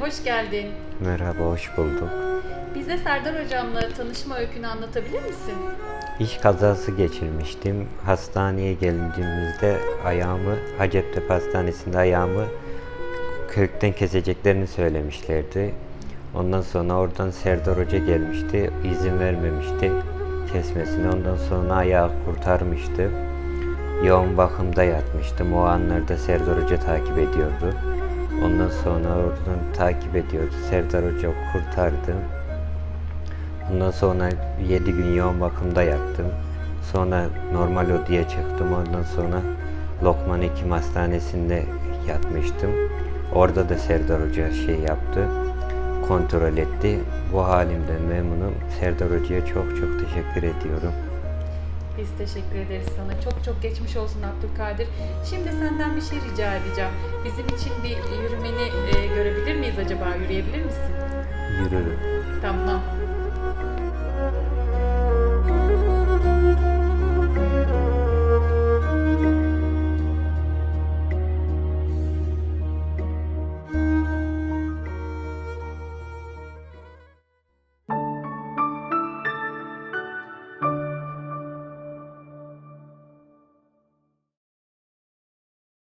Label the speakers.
Speaker 1: hoş geldin.
Speaker 2: Merhaba, hoş bulduk.
Speaker 1: Bize Serdar Hocam'la tanışma öykünü anlatabilir misin?
Speaker 2: İş kazası geçirmiştim. Hastaneye geldiğimizde ayağımı, Hacettepe Hastanesi'nde ayağımı kökten keseceklerini söylemişlerdi. Ondan sonra oradan Serdar Hoca gelmişti, izin vermemişti kesmesine. Ondan sonra ayağı kurtarmıştı. Yoğun bakımda yatmıştım. O anlarda Serdar Hoca takip ediyordu. Ondan sonra oradan takip ediyordu. Serdar Hoca kurtardı. Ondan sonra 7 gün yoğun bakımda yattım. Sonra normal odaya çıktım. Ondan sonra Lokman Hekim Hastanesi'nde yatmıştım. Orada da Serdar Hoca şey yaptı. Kontrol etti. Bu halimden memnunum. Serdar Hoca'ya çok çok teşekkür ediyorum.
Speaker 1: Biz teşekkür ederiz sana. Çok çok geçmiş olsun Abdülkadir. Şimdi senden bir şey rica edeceğim. Bizim için bir yürümeni e, görebilir miyiz acaba? Yürüyebilir misin?
Speaker 2: Yürürüm.
Speaker 1: Tamam.